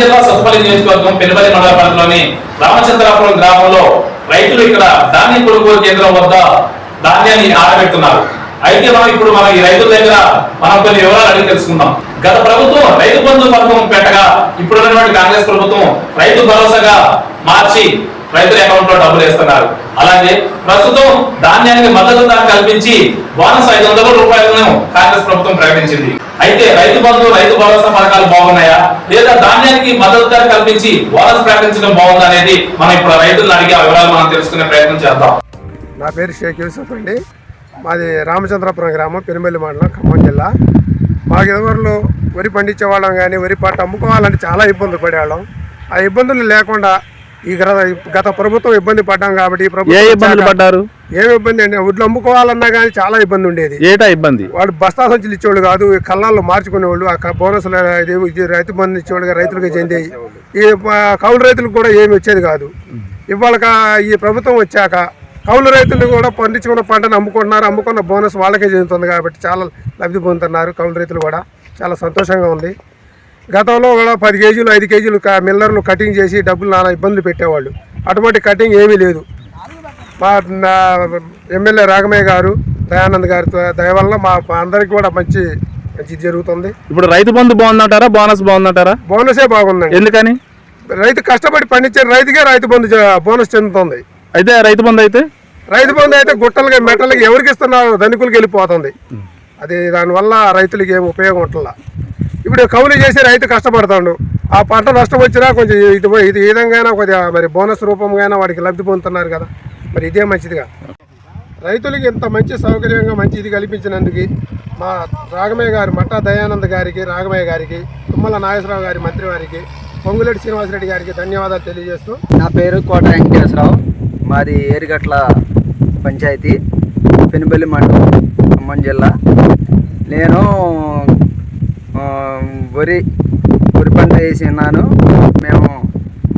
జిల్లా సత్పల్లి నియోజకవర్గం పెనుబలి మండల రామచంద్రాపురం గ్రామంలో రైతులు ఇక్కడ ధాన్యం కొనుగోలు కేంద్రం వద్ద ధాన్యాన్ని ఆరబెడుతున్నారు. అయితే మనం ఇప్పుడు మనం ఈ రైతుల దగ్గర మనం కొన్ని వివరాలు అడిగి తెలుసుకుందాం. గత ప్రభుత్వం రైతు బంధు పథకం పెట్టగా ఇప్పుడున్నటువంటి కాంగ్రెస్ ప్రభుత్వం రైతు భరోసాగా మార్చి రైతుల అకౌంట్లో డబ్బులు వేస్తున్నారు. అలాగే ప్రస్తుతం ధాన్యానికి మద్దతు ధర కల్పించి బోనస్ ఐదు వందల రూపాయలను కాంగ్రెస్ ప్రభుత్వం ప్రకటించింది. అయితే రైతు బంధు రైతు భరోసా పథకాలు బాగున్నాయా? లేదా ధాన్యానికి మద్దతు ధర కల్పించి బోనస్ ప్రకటించడం బాగుందా అనేది మనం ఇప్పుడు రైతులను అడిగే వివరాలు మనం తెలుసుకునే ప్రయత్నం చేద్దాం. నా పేరు షేక్ యూసఫ్ అండి. మాది రామచంద్రపురం గ్రామం పెనుమల్లి మండలం ఖమ్మం జిల్లా. మాకు ఇదివరలో వరి పండించే వాళ్ళం కానీ వరి పంట అమ్ముకోవాలంటే చాలా ఇబ్బందులు పడేవాళ్ళం. ఆ ఇబ్బందులు లేకుండా ఈ గత గత ప్రభుత్వం ఇబ్బంది పడ్డాం కాబట్టి ఏ వచ్చాక పడ్డారు? ఏమి ఇబ్బంది అండి? వడ్లు అమ్ముకోవాలన్నా కానీ చాలా ఇబ్బంది ఉండేది. ఏటా ఇబ్బంది? వాడు బస్తా సంచులు ఇచ్చేవాళ్ళు కాదు ఈ కళ్ళాల్లో మార్చుకునేవాళ్ళు ఆ బోనస్లు ఇది రైతు బంధు ఇచ్చేవాళ్ళు రైతులకు చెందేవి ఈ కౌలు రైతులకు కూడా ఏమి వచ్చేది కాదు. ఇవాళ ఈ ప్రభుత్వం వచ్చాక కౌలు రైతులు కూడా పండించుకున్న పంటను అమ్ముకుంటున్నారు అమ్ముకున్న బోనస్ వాళ్ళకే చెందుతుంది కాబట్టి చాలా లబ్ధి పొందుతున్నారు కౌలు రైతులు కూడా. చాలా సంతోషంగా ఉంది. గతంలో కూడా పది కేజీలు ఐదు కేజీలు మిల్లర్లు కటింగ్ చేసి డబ్బులు నానా ఇబ్బందులు పెట్టేవాళ్ళు. అటువంటి కటింగ్ ఏమీ లేదు. మా ఎమ్మెల్యే రాఘమయ్య గారు దయానంద్ గారి దయ వల్ల మా అందరికి కూడా మంచి మంచి జరుగుతుంది. ఇప్పుడు రైతు బంధు బాగుందంటారా బోనస్ బాగుందంటారా? బోనసే బాగుందండి. ఎందుకని? రైతు కష్టపడి పండించే రైతుకే రైతు బంధు బోనస్ చెందుతుంది. అయితే రైతు బంధు అయితే? రైతు బంధు అయితే గుట్టలకి మెట్టలకి ఎవరికి ఇస్తున్నారు ధనికులకి వెళ్ళిపోతుంది. అది దానివల్ల రైతులకి ఏం ఉపయోగం ఉంటుందా ఇప్పుడు కౌలు చేసి రైతు కష్టపడతాడు. ఆ పంట నష్టం వచ్చినా కొంచెం ఇది ఇది విధంగా కొద్దిగా మరి బోనస్ రూపంగా వాడికి లబ్ధి పొందుతున్నారు కదా. మరి ఇదే మంచిదిగా. రైతులకి ఇంత మంచి సౌకర్యంగా మంచి ఇది కల్పించినందుకు మా రాఘమయ్య గారి మట్టా దయానంద్ గారికి రాగమయ్య గారికి తుమ్మల నాగేశ్వరరావు గారి మంత్రి వారికి పొంగులేటి శ్రీనివాసరెడ్డి గారికి ధన్యవాదాలు తెలియజేస్తూ నా పేరు కోట వెంకటేశ్వరరావు. మాది ఏరిగట్ల పంచాయతీ పెనుబల్లి మండలం ఖమ్మం జిల్లా. నేను వరి వరి పంట వేసి ఉన్నాను. మేము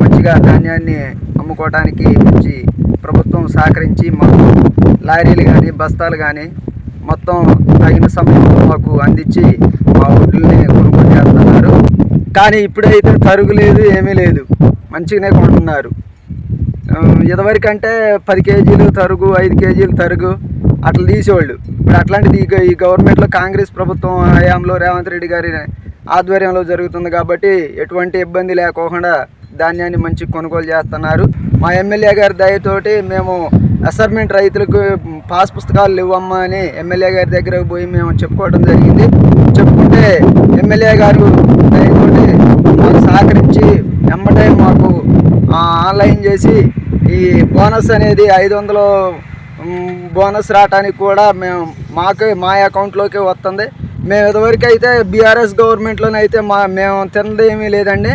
మంచిగా ధాన్యాన్ని అమ్ముకోవడానికి మంచి ప్రభుత్వం సహకరించి మాకు లారీలు కానీ బస్తాలు కానీ మొత్తం తగిన సమయంలో మాకు అందించి మా ఒడ్లని కొనుగోలు చేస్తున్నారు. కానీ ఇప్పుడైతే తరుగు లేదు ఏమీ లేదు. మంచిగానే కొంటున్నారు. ఇదివరకంటే పది కేజీలు తరుగు ఐదు కేజీలు తరుగు అట్లా తీసేవాళ్ళు. ఇప్పుడు అట్లాంటిది ఈ ఈ గవర్నమెంట్లో కాంగ్రెస్ ప్రభుత్వం హయాంలో రేవంత్ రెడ్డి గారి ఆధ్వర్యంలో జరుగుతుంది కాబట్టి ఎటువంటి ఇబ్బంది లేకోకుండా ధాన్యాన్ని మంచి కొనుగోలు చేస్తున్నారు. మా ఎమ్మెల్యే గారి దయతోటి మేము అసైన్మెంట్ రైతులకు పాస్ పుస్తకాలు ఇవ్వమ్మా అని ఎమ్మెల్యే గారి దగ్గరకు పోయి మేము చెప్పుకోవడం జరిగింది. చెప్పుకుంటే ఎమ్మెల్యే గారు దయతోటి మాకు సహకరించి వెంబడే మాకు ఆన్లైన్ చేసి ఈ బోనస్ అనేది ఐదు వందలు బోనస్ రావడానికి కూడా మేము మాకు మా అకౌంట్లోకి వస్తుంది. మేము ఇదివరకు అయితే బీఆర్ఎస్ గవర్నమెంట్లోనే అయితే మా మేము తినది ఏమీ లేదండి.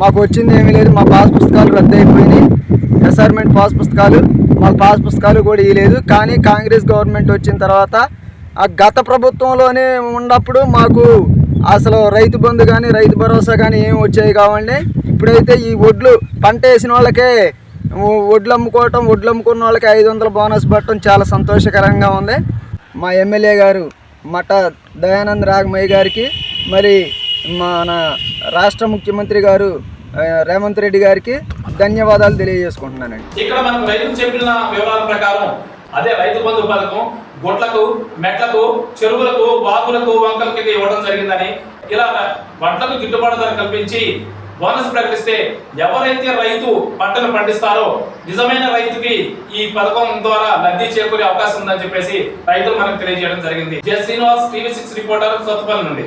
మాకు వచ్చింది ఏమీ లేదు మా పాస్ పుస్తకాలు రద్దు అయిపోయినాయి. అసైన్మెంట్ పాస్ పుస్తకాలు మా పాస్ పుస్తకాలు కూడా ఇవ్వలేదు కానీ కాంగ్రెస్ గవర్నమెంట్ వచ్చిన తర్వాత ఆ గత ప్రభుత్వంలోనే ఉన్నప్పుడు మాకు అసలు రైతు బంధు కానీ రైతు భరోసా కానీ ఏమి వచ్చాయి కావండి. ఇప్పుడైతే ఈ వడ్లు పంట వేసిన వాళ్ళకే వడ్లు అమ్ముకోవటం వడ్లు అమ్ముకున్న వాళ్ళకి ఐదు వందల బోనస్ పట్టడం చాలా సంతోషకరంగా ఉంది. మా ఎమ్మెల్యే గారు మఠ దయానంద రాగమయ్య గారికి మరి మన రాష్ట్ర ముఖ్యమంత్రి గారు రేవంత్ రెడ్డి గారికి ధన్యవాదాలు తెలియజేసుకుంటున్నానండి. ఇక్కడ మనకు రైతులు చెప్పిన వివరాల ప్రకారం అదే రైతు బంధు పథకం గుట్లకు మెట్లకు చెరువులకు వాగులకు వంకలకి ఇవ్వడం జరిగిందని ఇలా వడ్లకు గిట్టుబాటు ధర కల్పించి బోనస్ ప్రకటిస్తే ఎవరైతే రైతు పంటను పండిస్తారో నిజమైన రైతుకి ఈ పథకం ద్వారా లబ్ధి చేకూరే అవకాశం ఉందని చెప్పేసి రైతులు మనకు తెలియజేయడం జరిగింది. J Srinivas TV six reporter Sathupalli నుండి.